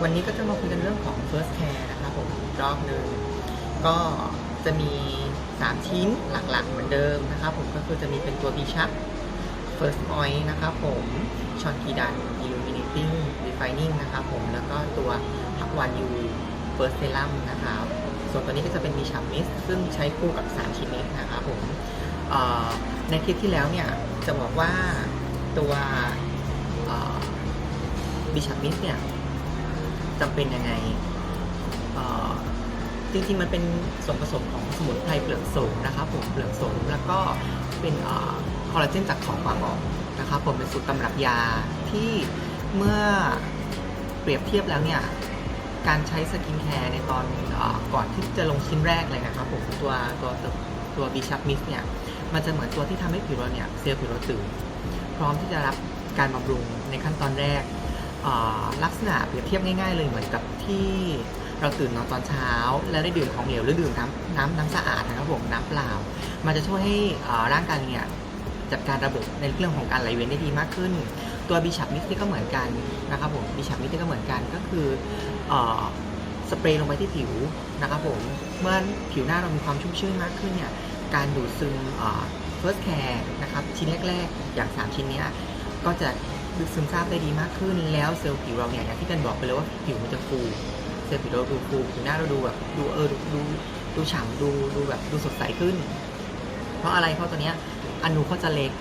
วันนี้ก็จะมาคุยกันเรื่องของ first care นะครับผมรอบหนึ่งก็จะมี 3 ชิ้นหลักๆ เหมือนเดิมนะครับผมก็คือจะมีเป็นตัว B Sharp first oil นะครับผมชอนกีดัน illuminating refining นะครับผมแล้วก็ตัวพักวัน U first serum นะครับส่วนตัวนี้ก็จะเป็น B Sharp mist ซึ่งใช้คู่กับ 3 ชิ้นนี้นะครับผมในคลิปที่แล้วเนี่ยจะบอกว่าตัวบิช p มิสเนี่ย จำเป็นยังไงจริงๆมันเป็นส่วนผสมของสมุนไพรเปลือกโสมนะครับผมเปลือกโสมแล้วก็เป็นคอลลาเจนจากของกวางออกนะครับผมเป็นสูตรตำรับยาที่เมื่อเปรียบเทียบแล้วเนี่ยการใช้สกินแคร์ในตอนอก่อนที่จะลงชิ้นแรกเลยนะครับผมตัวตัวตัวบีชับมิสเนี่ยมันจะเหมือนตัวที่ทำให้ผิวเราเนี่ยเซลล์ผิวเราตื่นพร้อมที่จะรับการบำรุงในขั้นตอนแรก ลักษณะเปรียบเทียบง่ายๆเลยเหมือนกับที่เราตื่นนอนตอนเช้า แล้วได้ดื่มของเหลวหรือดื่มน้ำน้ำน้ำสะอาดนะครับผมน้ำเปล่า มันจะช่วยให้ร่างกายเนี่ยจัดการระบบในเรื่องของการไหลเวียนได้ดีมากขึ้น ตัวบีชับมิสนี่ก็เหมือนกันนะครับผมบีชับมิสนี่ก็เหมือนกันก็คืออสเปรย์ลงไปที่ผิวนะครับผมเมื่อผิวหน้าเรามีความชุ่มชื่นมากขึ้นเนี่ยการดูดซึมเอ่อ first care นะครับชิ้นแรก ๆ อย่าง 3 ชิ้นนี้ก็จะ ซึมซาบได้ดีมากขึ้น แล้วเซลล์ผิวเราเนี่ยอย่างที่กันบอกไปเลยว่าผิวมันจะฟูเซลล์ผิวเราดูฟูผิวหน้าเราดูแบบดูเออดูดูดูฉ่ำดูดูแบบดูสดใสขึ้น เพราะอะไรเพราะตัวเนี้ยอนุเขาจะเล็ก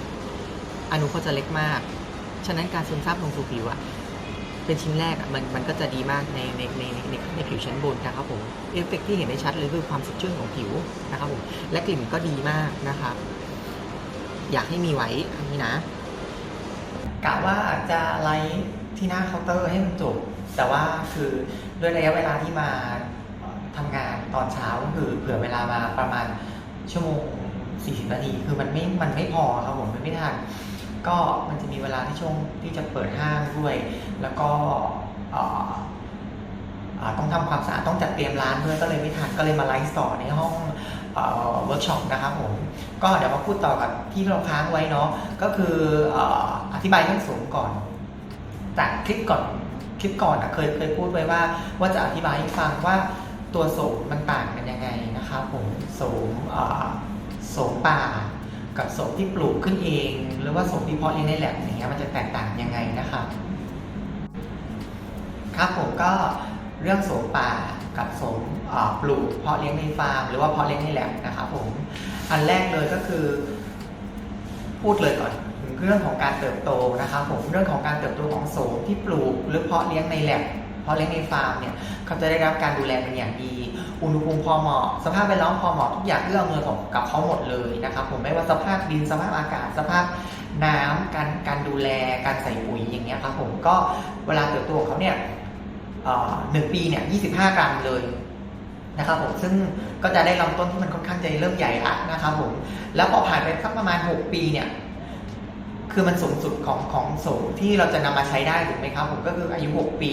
อนุเขาจะเล็กมาก ฉะนั้นการซึมซาบลงสู่ผิวอะเป็นชิ้นแรกอะมันมันก็จะดีมากในในในในในผิวชั้นบนนะครับผมเอฟเฟกต์ที่เห็นได้ชัดเลยคือความสดชื่นของผิวนะครับผมและกลิ่นก็ดีมากนะครับ อยากให้มีไว้อันนี้นะ กะว่าจะไลฟ์ที่หน้าเคาน์เตอร์ให้มันจบ แต่ว่าคือด้วยระยะเวลาที่มาทำงานตอนเช้าก็คือเผื่อเวลามาประมาณชั่วโมง 40 นาที คือมันไม่ มันไม่พอครับผม มันไม่ทัน ก็มันจะมีเวลาที่ช่วงที่จะเปิดห้างด้วย แล้วก็ต้องทำความสะอาด ต้องจัดเตรียมร้านด้วย ก็เลยไม่ทัน ก็เลยมาไลฟ์ต่อในห้อง เวิร์กช็อปนะครับผมก็เดี๋ยวมาพูดต่อกับที่เราค้างไว้เนาะก็คืออธิบายเรื่องโสมก่อน จากคลิปก่อนคลิปก่อนอะเคยเคยพูดไว้ว่า ว่าจะอธิบายให้ฟังว่าตัวโสมมันต่างกันยังไงนะครับผมโสมโสมป่า กับโสมที่ปลูกขึ้นเอง หรือว่าโสมที่เพาะเลี้ยงในแหลบอย่างเงี้ยมันจะแตกต่างยังไงนะครับ ครับผมก็เรื่องโสมป่า กับโสมปลูกเพาะเลี้ยงในฟาร์ม หรือว่าเพาะเลี้ยงในแลบนะครับผมอันแรกเลยก็คือพูดเลยก่อนถึงเรื่องของการเติบโตนะครับผมเรื่องของการเติบโตของโสมที่ปลูก หรือเพาะเลี้ยงในแลบเพาะเลี้ยงในฟาร์มเนี่ยเขาจะได้รับการดูแลเป็นอย่างดี อุณหภูมิพอเหมาะ สภาพแวดล้อมพอเหมาะทุกอย่างเอื้ออำนวยกับกับเขาหมดเลยนะครับผมไม่ว่าสภาพดินสภาพอากาศสภาพน้ำการการดูแลการใส่ปุ๋ยอย่างเงี้ยครับผมก็เวลาเติบโตของเขาเนี่ย หนึ่งปีเนี่ย25กรัมเลยนะครับผมซึ่งก็จะได้ลำต้นที่มันค่อนข้างจะเริ่มใหญ่ละนะครับผมแล้วพอผ่านไปสักประมาณ 6 ปีเนี่ยคือมันสูงสุดของของโสมที่เราจะนำมาใช้ได้ถูกไหมครับผมก็คืออายุ 6 ปี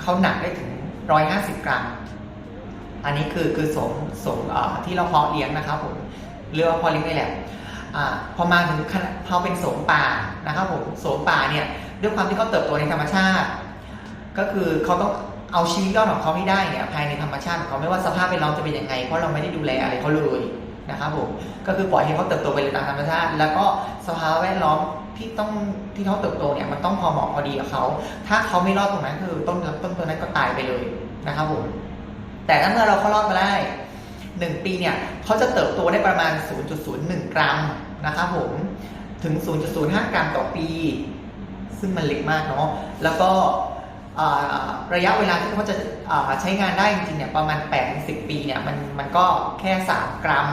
เขาหนักได้ถึง 150 กรัม อันนี้คือคือสมสมที่เราเพาะเลี้ยงนะครับผมเรียกว่าเพาะเลี้ยงได้แหละอ่าพอมาถึงขาดพอเป็นโสมป่านะครับผมโสมป่าเนี่ยด้วยความที่เขาเติบโตในธรรมชาติ ก็คือเขาต้องเอาชีวิตรอดของเขาให้ได้เนี่ยภายในธรรมชาติของเขาไม่ว่าสภาพแวดล้อมจะเป็นยังไง เพราะเราไม่ได้ดูแลอะไรเขาเลยนะครับผมก็คือปล่อยให้เขาเติบโตไปตามธรรมชาติ แล้วก็สภาพแวดล้อมที่ต้องที่เขาเติบโตเนี่ยมันต้องพอเหมาะพอดีกับเขาถ้าเขาไม่รอดตรงนั้นคือต้นต้นตัวนั้นก็ตายไปเลยนะครับผมแต่ถ้าเมื่อเราเขารอดมาได้1ปีเนี่ยเขาจะเติบโตได้ประมาณ 0.01 กรัมนะครับผมถึง 0.05 กรัมต่อปี ซึ่งมันเล็กมากเนาะแล้วก็ ระยะเวลาที่เขาจะใช้งานได้จริงๆเนี่ยประมาณ8-10 ปีเนี่ยมันมันก็แค่ 3 กรัม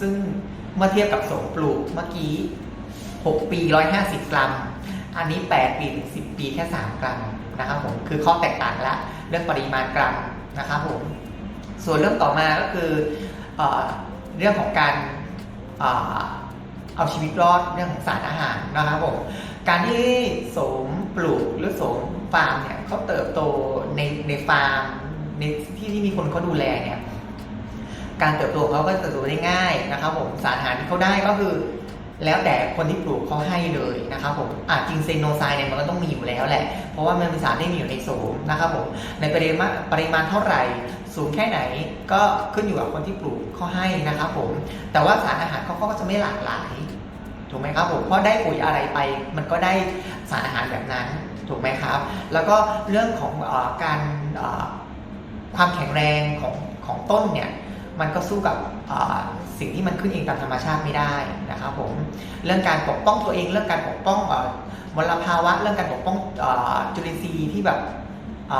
ซึ่งเมื่อเทียบกับโสมปลูกเมื่อกี้ 6 ปี 150 กรัม อันนี้ 8 ปีถึง10 ปีแค่ 3 กรัมนะครับผมคือข้อแตกต่างละเรื่องปริมาณกรัมนะครับผมส่วนเรื่องต่อมาก็คือเอเรื่องของการเอ่อเอาชีวิตรอดเรื่องของสารอาหารนะครับผม การที่โสมปลูกหรือโสมฟาร์มเนี่ยเขาเติบโตในในฟาร์มในที่ที่มีคนเขาดูแลเนี่ย การเติบโตของเขาก็เติบโตได้ง่ายนะครับผมสารอาหารที่เขาได้ก็คือ แล้วแต่คนที่ปลูกเขาให้เลยนะครับผมอะจริงเซโนไซด์เนี่ยมันก็ต้องมีอยู่แล้วแหละ เพราะว่ามันเป็นสารที่มีอยู่ในโสมนะครับผมในปริมาณปริมาณเท่าไหร่สูงแค่ไหนก็ขึ้นอยู่กับคนที่ปลูกเขาให้นะครับผมแต่ว่าสารอาหารเขาก็จะไม่หลากหลาย ถูกไหมครับผมเพราะได้ปุ๋ยอะไรไป มันก็ได้สารอาหารแบบนั้นถูกไหมครับ แล้วก็เรื่องของอการความแข็งแรงของของต้นเนี่ยมันก็สู้กับสิ่งที่มันขึ้นเองตามธรรมชาติไม่ได้นะครับผมเรื่องการปกป้องตัวเอง เรื่องการปกป้องอมลภาวะ เรื่องการปกป้องอจุลินทรีย์ที่แบบอ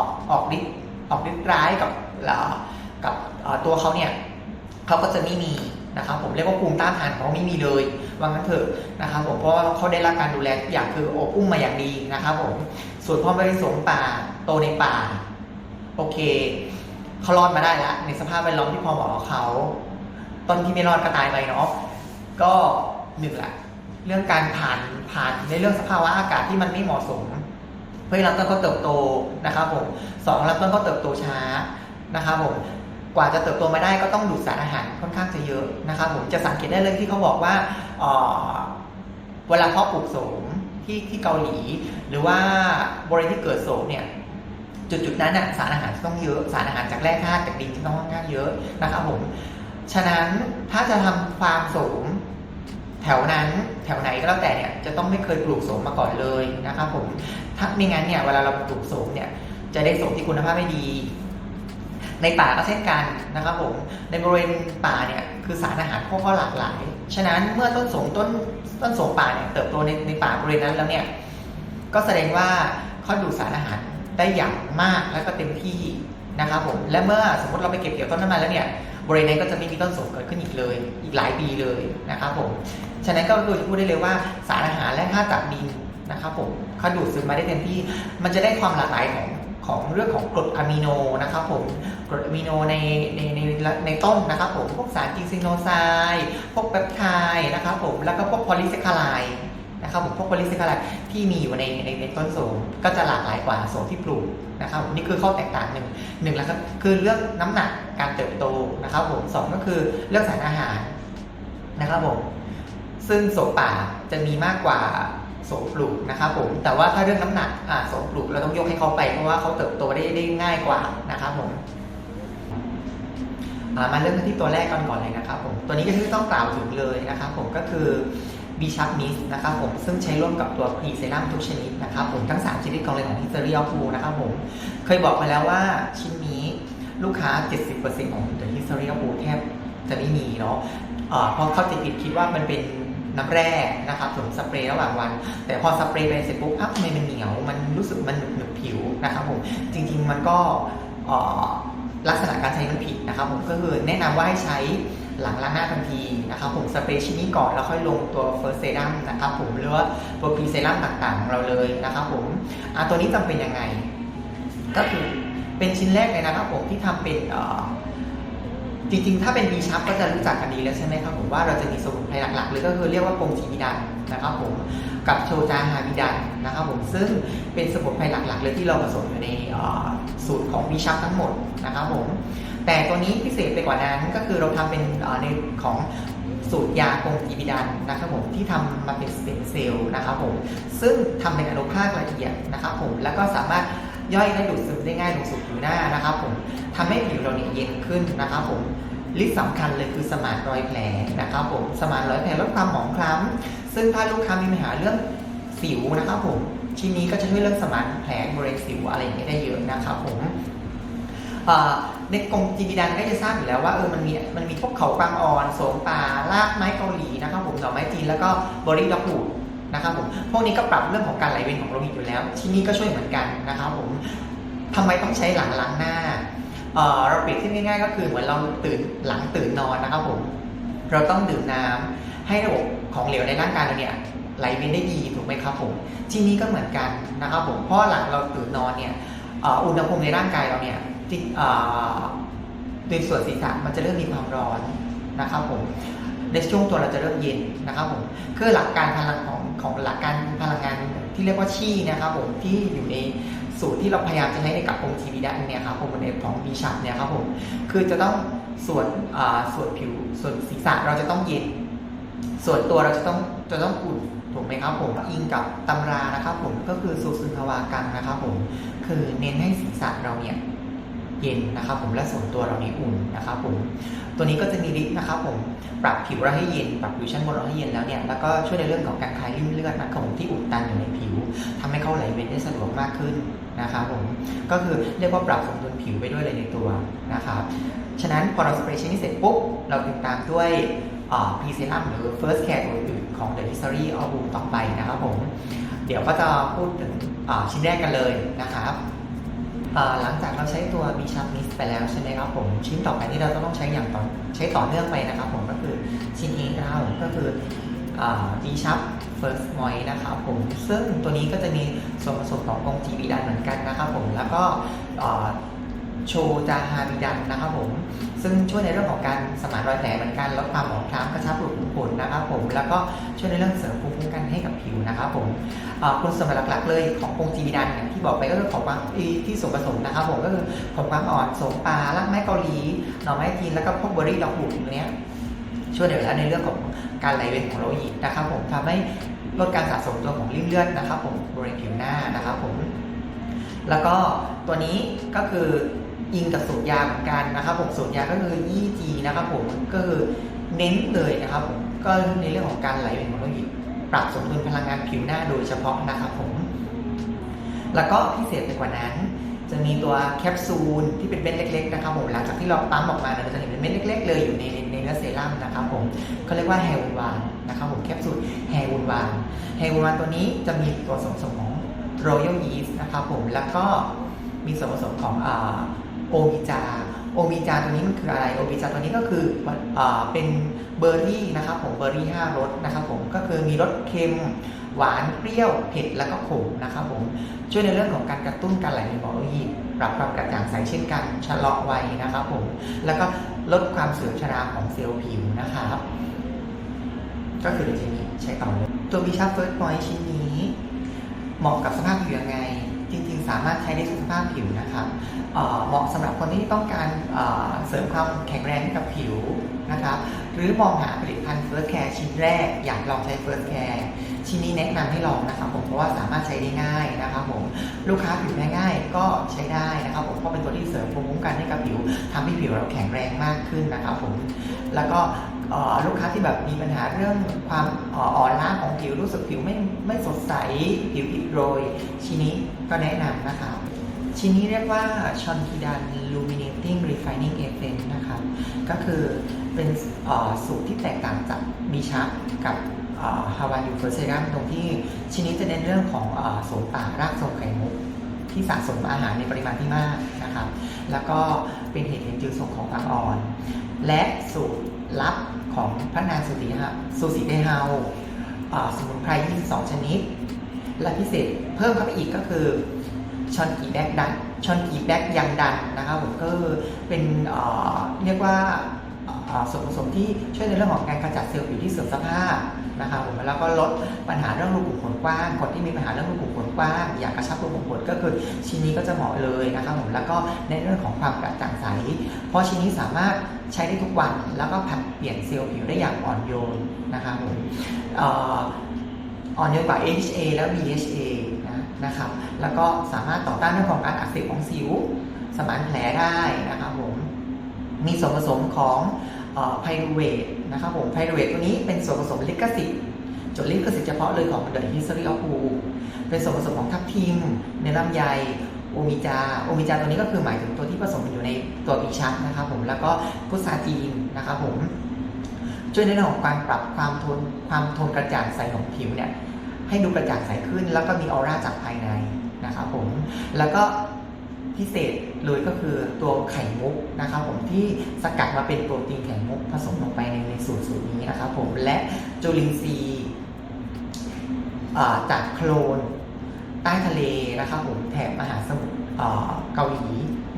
อกออกฤทธิ์ออกฤทธิ์ร้ายกับกับตัวเขาเนี่ยเขาก็จะไม่มีนะครับผมเรียกว่าภูมิต้านทานเขาไม่มีเลย ว่างั้นเถอะนะครับผมเพราะว่าเขาได้รับการดูแลทุกอย่างคืออบอุ้มมาอย่างดีนะครับผมส่วนพ่อไปสวมป่าโตในป่า โอเคเขารอดมาได้แล้วในสภาพแวดล้อมที่พอเหมาะกับเขาต้นที่ไม่รอดก็ตายไปเนาะก็หนึ่งละเรื่องการผ่านผ่านในเรื่องสภาวะอากาศที่มันไม่เหมาะสม เพื่อให้ลำต้นเขาเติบโตนะครับผมสองลำต้นเขาเติบโตช้านะครับผมกว่าจะเติบโตมาได้ก็ต้องดูดสารอาหารค่อนข้างจะเยอะนะครับผมจะสังเกตได้เลยที่เขาบอกว่า เวลาเพาะปลูกโสมที่ที่เกาหลี หรือว่าบริเวณที่เกิดโสมเนี่ยจุดจุดๆนั้นน่ะสารอาหารต้องเยอะสารอาหารจากแร่ธาตุจากดินจะต้องค่อนข้างเยอะนะครับผมฉะนั้นถ้าจะทำฟาร์มโสมแถวนั้นแถวไหนก็แล้วแต่เนี่ยจะต้องไม่เคยปลูกโสมมาก่อนเลยนะครับผมถ้าไม่งั้นเนี่ยเวลาเราปลูกโสมเนี่ยจะได้โสมที่คุณภาพไม่ดี ในป่าก็เช่นกันนะครับผมในบริเวณป่าเนี่ยคือสารอาหารเขาก็หลากหลาย ฉะนั้นเมื่อต้นสมต้นต้นสมป่าเนี่ยเติบโตในในป่าบริเวณนั้นแล้วเนี่ยก็แสดงว่าเขาดูดสารอาหารได้อย่างมากและก็เต็มที่นะครับผมและเมื่อสมมติเราไปเก็บเกี่ยวต้นน้ำมันแล้วเนี่ยบริเวณนั้นก็จะไม่มีต้นสมเกิดขึ้นอีกเลย อีกหลายปีเลยนะครับผมฉะนั้นก็คือพูดได้เลยว่าสารอาหารและธาตุจากดินนะครับผมเขาดูดซึมมาได้เต็มที่ มันจะได้ความหลากหลายของ ของเรื่องของกรดอะมิโนนะครับผมกรดอะมิโนในในในในต้นนะครับผมพวกสารกิซิโนไซด์พวกเปปไทด์นะครับผมแล้วก็พวกโพลิแซคคาไลด์นะครับผมพวกโพลิแซคคาไลด์ที่มีอยู่ในในในต้นโสมก็จะหลากหลายกว่าโสมที่ปลูกนะครับผมนี่คือข้อแตกต่างหนึ่งหนึ่งแล้วครับคือเรื่องน้ำหนักการเติบโตนะครับผมสองก็คือเรื่องสารอาหารนะครับผมซึ่งโสมป่าจะมีมากกว่า โสมปลูกนะครับผมแต่ว่าถ้าเรื่องน้ำหนักอ่าสมปลูกเราต้องยกให้เขาไปเพราะว่าเขาเติบโตได้ได้ง่ายกว่านะครับผมมาเริ่มกันที่ตัวแรกก่อนก่อนเลยนะครับผมตัวนี้ก็ที่ต้องกล่าวถึงเลยนะครับผมก็คือ b ีชั p มิสนะครับผมซึ่งใช้ร่วมกับตัวพรีเซรั่มทุกชนิดนะครับผมทั้ง 3 ชนิดของเลยของฮิสเตอรีออฟูนะครับผมเคยบอกไปแล้วว่าชิ้นนี้ลูกค้า 70%ของ The History of Food แทบจะไม่มีเนาะเพราะเขาจะผิดคิดว่ามันเป็น น้ำแร่นะครับผมสเปรย์ระหว่างวัน แต่พอสเปรย์ไปเสร็จปุ๊บอ้าวทำไมมันเหนียว มันรู้สึกมันหนึบหนึบผิวนะครับผมจริงๆมันก็ลักษณะการใช้มันผิดนะครับผมก็คือแนะนำว่าให้ใช้หลังล้างหน้าทันทีนะครับผมสเปรย์ชิ้นนี้ก่อนแล้วค่อยลงตัวเฟิร์สเซรั่มนะครับผมหรือว่าตัวพรีเซรั่มต่างๆ เราเลยนะครับผมอาตัวนี้จำเป็นยังไง ก็คือเป็นชิ้นแรกเลยนะครับผมที่ทำเป็นเอ่อ จริงๆ ถ้าเป็นบีชัพก็จะรู้จักกันดีแล้วใช่ไหมครับผมว่าเราจะมีสมุนไพรหลักๆเลยก็คือเรียกว่าปงจีบิดันนะครับผมกับโชจาฮาบิดันนะครับผมซึ่งเป็นสมุนไพรหลักๆ เลยที่เราผสมอยู่ในสูตรของบีชัพทั้งหมดนะครับผมแต่ตัวนี้พิเศษไปกว่านั้นก็คือเราทำเป็นในของสูตรยาปงจีบิดันนะครับผมที่ทำมาเป็นสเต็มเซลล์นะครับผมซึ่งทำเป็นอนุภาคละเอียดนะครับผมแล้วก็สามารถย่อยและดูดซึมได้ง่ายลงสู่ผิวหน้านะครับผมทำให้ผิวเราเนี่ยเย็นขึ้นนะครับผม ลิสต์สำคัญเลยคือสมานรอยแผลนะครับผมสมานรอยแผลลดความหมองคล้ำซึ่งถ้าลูกค้ามีปัญหาเรื่องสิวนะครับผมชิ้นนี้ก็จะช่วยเรื่องสมานแผลบริเวณสิวอะไรอย่างเงี้ยได้เยอะนะครับผมในกรมจีบีดันก็จะทราบอยู่แล้วว่าเออมันมีมันมีพวกเขากวางอ่อนโสมป่ารากไม้เกาหลีนะครับผมดอกไม้จีนแล้วก็บริดอกบูดนะครับผมพวกนี้ก็ปรับเรื่องของการไหลเวียนของโลหิตอยู่แล้วชิ้นนี้ก็ช่วยเหมือนกันนะครับผมทำไมต้องใช้หลังล้างหน้า เราเปรียบเทียบง่ายๆ ก็คือเหมือนเราตื่นหลังตื่นนอนนะครับผมเราต้องดื่มน้ำให้ระบบของเหลวในร่างกายเราเนี่ยไหลเวียนได้ดีถูกไหมครับผมที่นี้ก็เหมือนกันนะครับผมเพราะหลังเราตื่นนอนเนี่ยอุณหภูมิในร่างกายเราเนี่ยที่เอ่อโดยส่วนศีรษะมันจะเริ่มมีความร้อนนะครับผมในช่วงตัวเราจะเริ่มเย็นนะครับผมคือหลักการพลังของของหลักการพลังงานที่เรียกว่าชีนะครับผมที่อยู่ใน สูตรที่เราพยายามจะใช้ในกับองค์ทีวีดันเนี่ยครับผมในของบีชับเนี่ยครับผมคือจะต้องส่วนส่วนผิวส่วนศีรษะเราจะต้องเย็น ส่วนตัวเราจะต้องจะต้องอุ่นถูกไหมครับผมอิงกับตำรานะครับผมก็คือสูสุนทวากังนะครับผมคือเน้นให้ศีรษะเราเนี่ยเย็นนะครับผมและส่วนตัวเราเนี่ยอุ่นนะครับผมตัวนี้ก็จะมีฤทธิ์นะครับผมปรับผิวเราให้เย็นปรับผิวชั้นบนเราให้เย็นแล้วเนี่ยแล้วก็ช่วยในเรื่องของการคลายริ่มเลือดนะครับผมที่อุดตันอยู่ในผิวทำให้เข้าไหลเวียนได้สะดวกมากขึ้น นะครับผมก็คือเรียกว่าปรับสมดุลผิวไปด้วยเลยในตัวนะครับฉะนั้นพอเราสเปรย์ชิ้นนี้เสร็จปุ๊บเราติดตามด้วยพรีเซรั่มหรือ first care ตัวอื่นของ The History of Boom ต่อไปนะครับผม เดี๋ยวก็จะพูดถึงชิ้นแรกกันเลยนะครับหลังจากเราใช้ตัว b s h a r p m i s ไปแล้วใช่ไหมครับผม ชิ้นต่อไปที่เราต้องใช้อย่างต่อใช้ต่อเนื่องไปนะครับผมก็คือชิ้นนี้นะครับผ มก็คืออ่า B Sharp First Moist นะครับผมซึ่งตัวนี้ก็จะมีส่วนผสมขององค์จีบีดันเหมือนกันนะครับผมแล้วก็โชจาฮาบิดันนะครับผม ซึ่งช่วยในเรื่องของการสมานรอยแผลเหมือนกันลดความหมองคล้ำกระชับรูขุมขนนะครับผม แล้วก็ช่วยในเรื่องเสริมภูมิคุ้มกันให้กับผิวนะครับผมคุณสมบัติหลักๆ เลยขององค์จีบิดันอย่างที่บอกไปก็คือของความที่ส่วนผสมนะครับผมก็คือของความอ่อนสมปลารากไม้เกาหลีหน่อไม้จีนแล้วก็พวกเบอร์รี่ดอกบุกตรงเนี้ยช่วยในเรื่องในเรื่องของ การไหลเวียนของโลหิตนะครับผมทำให้ลดการสะสมตัวของริ่มเลือดนะครับผมบริเวณผิวหน้านะครับผมแล้วก็ตัวนี้ก็คืออิงกับสูตรยาเหมือนกันนะครับผมสูตรยาก็คือ EG นะครับผมก็คือเน้นเลยนะครับผมก็ในเรื่องของการไหลเวียนของโลหิตปรับสมดุลพลังงานผิวหน้าโดยเฉพาะนะครับผมแล้วก็พิเศษไปกว่านั้น จะมีตัวแคปซูลที่เป็นเม็ดเล็ก ๆ นะครับผมหลังจากที่เราปั๊มออกมาเราจะเห็นเป็นเม็ดเล็ก ๆ เลยอยู่ในในเนื้อเซรั่มนะครับผมเขาเรียกว่าแฮร์วูนวานนะครับผมแคปซูลแฮร์วูนวานแฮร์วูนวานตัวนี้จะมีตัวส่วนผสมของ Royal Yeast นะครับผมแล้วก็มีส่วนผสมของโอมิจาโอมิจาตัวนี้มันคืออะไรโอมิจาตัวนี้ก็คืออเป็นเบอร์รี่นะครับผมเบอร์รี่5รสนะครับผมก็คือมีรสเค็ม หวานเปรี้ยวเผ็ดแล้วก็ขมนะครับผมช่วยในเรื่องของการกระตุ้นการไหลเวียนของโลหิตปรับความกระจ่างใสเช่นกันชะลอวัยนะครับผมแล้วก็ลดความเสื่อมชราของเซลล์ผิวนะครับก็คือตัวนี้ใช้ต่อเลยตัววิชาเฟิร์สพอยชิ้นนี้เหมาะกับสภาพผิวยังไง จริงๆ สามารถใช้ได้ทุกสภาพผิวนะครับเหมาะสำหรับคนที่ต้องการเสริมความแข็งแรงกับผิว นะครับหรือมองหาผลิตภัณฑ์ First Care ชิ้นแรก อยากลองใช้ First Care ชิ้นนี้แนะนำให้ลองนะครับผมเพราะว่าสามารถใช้ได้ง่ายนะครับผมลูกค้าผิวง่ายก็ใช้ได้นะครับผมเพราะเป็นตัวที่เสริมภูมิคุ้มกันให้กับผิวทำให้ผิวเราแข็งแรงมากขึ้นนะครับผมแล้วก็ลูกค้าที่แบบมีปัญหาเรื่องความอ่อนล้าของผิวรู้สึกผิวไม่ไม่สดใสผิวอิดโรยชิ้นนี้ก็แนะนำนะครับ ชิ้นนี้เรียกว่าชอนคิดัน Luminating Refining Essence นะครับ ก็คือเป็นสูตรที่แตกต่างจากบีชาร์กับฮาวายยูเฟอร์เซรัมตรงที่ชิ้นนี้จะเน้นเรื่องของโสมป่ารากโสมไข่มุกที่สะสมอาหารในปริมาณที่มากนะครับ แล้วก็เป็นเหตุเห็นจืดส่งของความอ่อน และสูตรลับของพระนางสุติฮะสุสีเดเฮาอ่าสมุนไพร22 ชนิด และพิเศษเพิ่มเข้าไปอีกก็คือ ชอนกีแบกดันชอนกีแบกยังดันนะครับผมก็เป็นเเรียกว่าส่วนผสมที่ช่วยในเรื่องของการกระจัดเซลล์ผิวที่เสื่อมสภาพนะครับผมแล้วก็ลดปัญหาเรื่องรูขุมขนกว้างคนที่มีปัญหาเรื่องรูขุมขนกว้างอยากกระชับรูขุมขนก็คือชิ้นนี้ก็จะเหมาะเลยนะครับผมแล้วก็ในเรื่องของความกระจ่างใส เพราะชิ้นนี้สามารถใช้ได้ทุกวัน แล้วก็ผัดเปลี่ยนเซลล์ผิวได้อย่างอ่อนโยนนะครับผมอ่อนโยนกว่า AHA แล้ว BHA นะนะครับ แล้วก็สามารถต่อต้านเรื่องของการอักเสบของสิว สมานแผลได้นะครับผมมีส่วนผสมของไพรูเวทนะครับผมไพรูเวทตัวนี้เป็นส่วนผสมลิขสิทธิ์จดลิขสิทธิ์เฉพาะเลยของ The History of Wu เป็นส่วนผสมของทับทิมเนื้อลำไยโอมิจาโอมิจาตัวนี้ก็คือหมายถึงตัวที่ผสมอยู่ในตัวปีชักนะครับผมแล้วก็พุทราจีนนะครับผมช่วยในเรื่องของการปรับความทนความทนกระจ่างใสของผิวเนี่ย ให้ดูกระจ่างใสขึ้น แล้วก็มีออร่าจากภายในนะครับผมแล้วก็พิเศษเลยก็คือตัวไข่มุกนะครับผมที่สกัดมาเป็นโปรตีนไข่มุกผสมลงไปในในสูตรสูตรนี้นะครับผมและจุลินทรีย์จากโคลน ใต้ทะเลนะครับผมแถบมหาสมุทรเกาหลี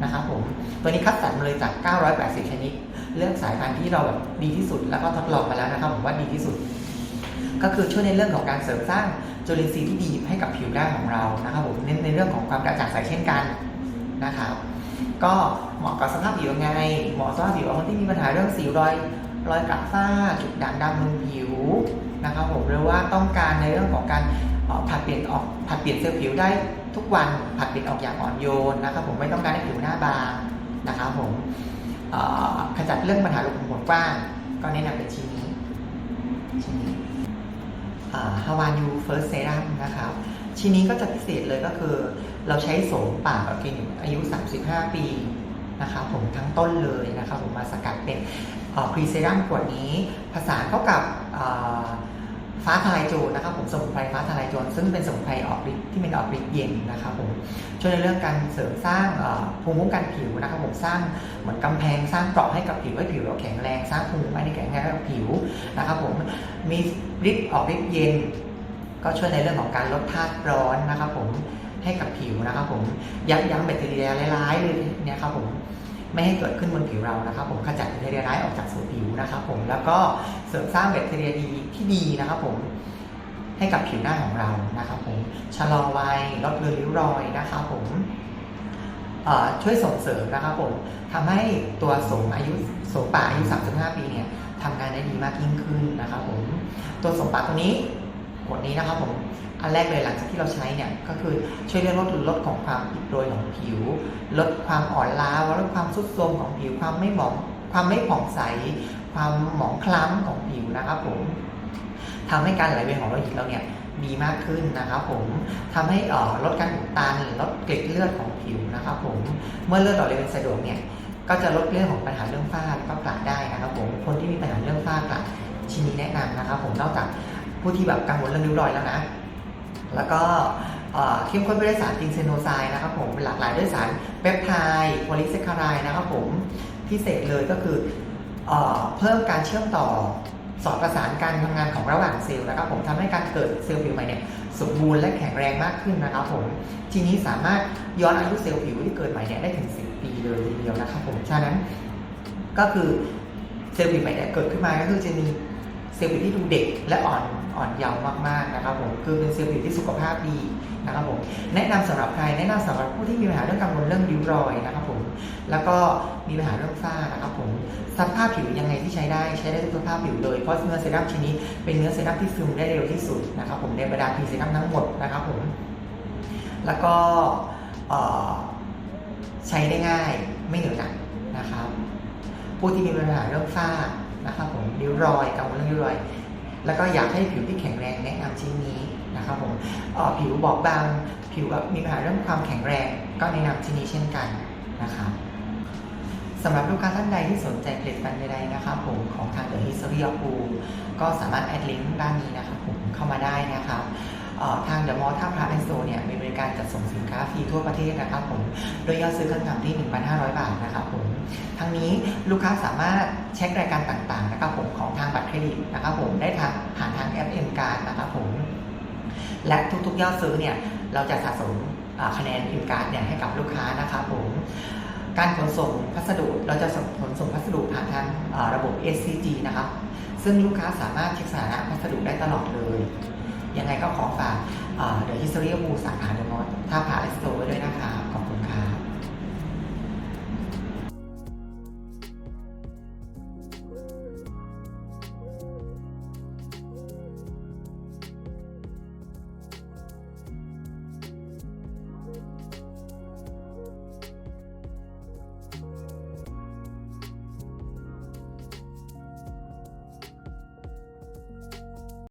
นะครับผมตัวนี้คัดสรรมาเลยจาก 980 ชนิด เลือกสายพันธุ์ที่เราแบบดีที่สุดแล้วก็ทดลองมาแล้วนะครับผมว่าดีที่สุด ก็คือช่วยในเรื่องของการเสริมสร้างจุลินทรีย์ที่ดีให้กับผิวหน้าของเรานะครับผมเน้นในเรื่องของความกระจ่างใสเช่นกันนะครับก็เหมาะกับสภาพผิวยังไง เหมาะสภาพผิวคนที่มีปัญหาเรื่องสิวรอยรอยกระฝ้าจุดด่างดำบนผิวนะครับผมหรือว่าต้องการในเรื่องของการผัดเปลี่ยนออกผัดเปลี่ยนเซลล์ผิวได้ทุกวันผัดเปลี่ยนออกอย่างอ่อนโยนนะครับผมไม่ต้องการให้ผิวหน้าบางนะครับผมขจัดเรื่องปัญหารูขุมขนกว้าง ก็แนะนำเป็นชิ้นนี้ชิ้นนี้ ฮาวานยูเฟิร์สเซรั่มนะครับชิ้นนี้ก็จะพิเศษเลยก็คือ เราใช้โสมป่าออร์แกนิกอายุ 35 ปีนะคะผมทั้งต้นเลยนะคะผมมาสกัดเป็นพรีเซรั่มขวดนี้ผสานเข้ากับ ฟ้าทลายโจรนะครับผมสมุนไพรฟ้าทลายโจรซึ่งเป็นสมุนไพรออกฤทธิ์ที่เป็นออกฤทธิ์เย็นนะครับผมช่วยในเรื่องการเสริมสร้างภูมิคุ้มกันผิวนะครับผมสร้างเหมือนกำแพงสร้างเกราะให้กับผิวให้ผิวเราแข็งแรงสร้างภูมิคุ้มกันที่แข็งแรงให้กับผิวนะครับผมมีฤทธิ์ออกฤทธิ์เย็น ก็ช่วยในเรื่องของการลดธาตุร้อนนะครับผมให้กับผิวนะครับผมยับยั้งแบคทีเรียร้ายๆเลยเนี่ยครับผม ไม่ให้เกิดขึ้นบนผิวเรานะครับผมขจัดแบคทีเรียร้ายออกจากส่ผิวนะครับผมแล้วก็เสริมสร้างแบคทีเรียดีที่ดีนะครับผมให้กับผิวหน้าของเรานะครับผมชะลอวัยลดเลือนริ้วรอยนะครับผมช่วยส่งเสริมนะครับผมทำให้ตัวสมอายุสมป่าอายุ 35 ปีเนี่ยทำงานได้ดีมากยิ่งขึ้นนะครับผมตัวสมป่าตัวนี้ ขวดนี้นะครับผมอันแรกเลยหลังจากที่เราใช้เนี่ยก็คือช่วยเรื่องลดลดของความอิดโรยของผิว ลดความอ่อนล้าลดความทรุดโทรมของผิวความไม่หมองความไม่ผ่องใส ความหมองคล้ำของผิวนะครับผมทำให้การไหลเวียนของโลหิตเราเนี่ยดีมากขึ้นนะครับผมทำให้ออลดการอุดตันลดเกล็ดเลือดของผิวนะครับผมเมื่อเลือดออกเวียนสะดวกเนี่ยก็จะลดเรื่องของปัญหาเรื่องฝ้าก็กระได้นะครับผมคนที่มีปัญหาเรื่องฝ้ากระชิ้นนี้แนะนำนะครับผมนอกจาก ผู้ที่แบบกังวลเรื่องริ้วรอยแล้วนะ แล้วก็เข้มข้นไปด้วยสารติงเซโนไซด์นะครับผมหลากหลายด้วยสารเปปไทด์โพลิแซคารายนะครับผมพิเศษเลยก็คือเอเพิ่มการเชื่อมต่อสอดประสานการทำงานของระหว่างเซลล์นะครับผมทำให้การเกิดเซลล์ผิวใหม่เนี่ยสมบูรณ์และแข็งแรงมากขึ้นนะครับผมทีนี้สามารถย้อนอายุเซลล์ผิวที่เกิดใหม่เนี่ยได้ถึง 10 ปีเลยทีเดียวนะครับผมฉะนั้นก็คือเซลล์ผิวใหม่เนี่ยเกิดขึ้นมาก็คือจะมี เซลล์ผิวที่ดูเด็กและอ่อนอ่อนเยาว์มากๆนะครับผมคือเป็นเซลล์ผิวที่สุขภาพดีนะครับผมแนะนำสำหรับใครแนะนำสำหรับผู้ที่มีปัญหาเรื่องกังวลเรื่องริ้วรอยนะครับผมแล้วก็มีปัญหาเรื่องฝ้านะครับผมสภาพผิวยังไงที่ใช้ได้ใช้ได้ทุกสภาพผิวเลยเพราะเนื้อเซรั่มชิ้นนี้เป็นเนื้อเซรั่มที่ซึมได้เร็วที่สุดนะครับผมในบรรดาพรีเซรั่มทั้งหมดนะครับผมแล้วก็ใช้ได้ง่ายไม่เหนียวหนักนะครับผู้ที่มีปัญหาเรื่องฝ้า นะครับผมริ้วรอยกังวลเรื่องริ้วรอย แล้วก็อยากให้ผิวที่แข็งแรงแนะนำชิ้นนี้นะครับผมผิวบอบบางผิวมีปัญหาเรื่องความแข็งแรงก็แนะนำชิ้นนี้เช่นกันนะครับสำหรับลูกค้าท่านใดที่สนใจผลิตภัณฑ์ใดๆนะครับผมของทาง The History of Blue ก็สามารถแอดลิงก์ด้านนี้นะครับผมเข้ามาได้นะครับ ทาง The Mall ท่าพระไอโซเนี่ยมีบริการจัดส่งสินค้าฟรีทั่วประเทศนะครับผม โดยยอดซื้อขั้นต่ำที่ 1,500 บาทนะครับผม ทั้งนี้ลูกค้าสามารถเช็ครายการต่างๆนะครับผมของทางบัตรเครดิตนะครับผมได้ทางผ่านทางแอปเอ็มการ์ดนะครับผม และทุกๆยอดซื้อเนี่ยเราจะสะสมคะแนนเอ็มการ์ดเนี่ยให้กับลูกค้านะครับผมการขนส่งพัสดุเราจะขนส่งพัสดุผ่านทางระบบ SCG นะครับ ซึ่งลูกค้าสามารถเช็คสถานะพัสดุได้ตลอดเลย ยังไงก็ขอฝากเดอะฮิสตอรี่บูสาขาเดอะมอลท่าพาไอสโตไว้ด้วยนะคะ